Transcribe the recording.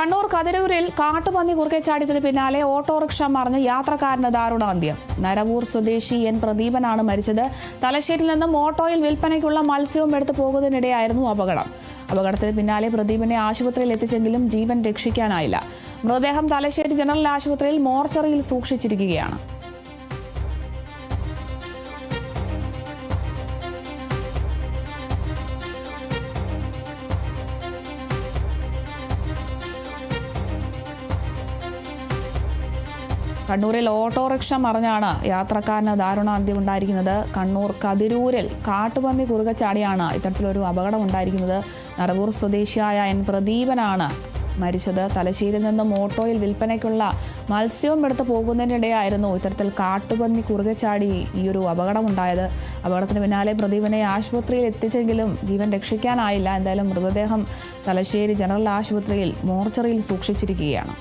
കണ്ണൂർ കതിരൂരിൽ കാട്ടുപന്നി കുറുകെ ചാടിയതിന് പിന്നാലെ ഓട്ടോറിക്ഷ മറിഞ്ഞ് യാത്രക്കാരന് ദാരുണാന്ത്യം. നരവൂർ സ്വദേശി എൻ പ്രദീപനാണ് മരിച്ചത്. തലശ്ശേരിയിൽ നിന്നും ഓട്ടോയിൽ വിൽപ്പനയ്ക്കുള്ള മത്സ്യവും എടുത്തു പോകുന്നതിനിടെയായിരുന്നു അപകടം. അപകടത്തിന് പിന്നാലെ പ്രദീപിനെ ആശുപത്രിയിൽ എത്തിച്ചെങ്കിലും ജീവൻ രക്ഷിക്കാനായില്ല. മൃതദേഹം തലശ്ശേരി ജനറൽ ആശുപത്രിയിൽ മോർച്ചറിയിൽ സൂക്ഷിച്ചിരിക്കുകയാണ്. കണ്ണൂരിൽ ഓട്ടോറിക്ഷ മറിഞ്ഞാണ് യാത്രക്കാരന് ദാരുണാന്ത്യം ഉണ്ടായിരിക്കുന്നത്. കണ്ണൂർ കതിരൂരിൽ കാട്ടുപന്നി കുറുകെ ചാടിയാണ് ഇത്തരത്തിലൊരു അപകടം ഉണ്ടായിരിക്കുന്നത്. നറവൂർ സ്വദേശിയായ എൻ പ്രദീപനാണ് മരിച്ചത്. തലശ്ശേരിയിൽ നിന്നും ഓട്ടോയിൽ വിൽപ്പനയ്ക്കുള്ള മത്സ്യവും എടുത്ത് പോകുന്നതിനിടെയായിരുന്നു ഇത്തരത്തിൽ കാട്ടുപന്നി കുറുകെ ചാടി ഈ ഒരു അപകടമുണ്ടായത് അപകടത്തിന് പിന്നാലെ പ്രദീപനെ ആശുപത്രിയിൽ എത്തിച്ചെങ്കിലും ജീവൻ രക്ഷിക്കാനായില്ല. എന്തായാലും മൃതദേഹം തലശ്ശേരി ജനറൽ ആശുപത്രിയിൽ മോർച്ചറിയിൽ സൂക്ഷിച്ചിരിക്കുകയാണ്.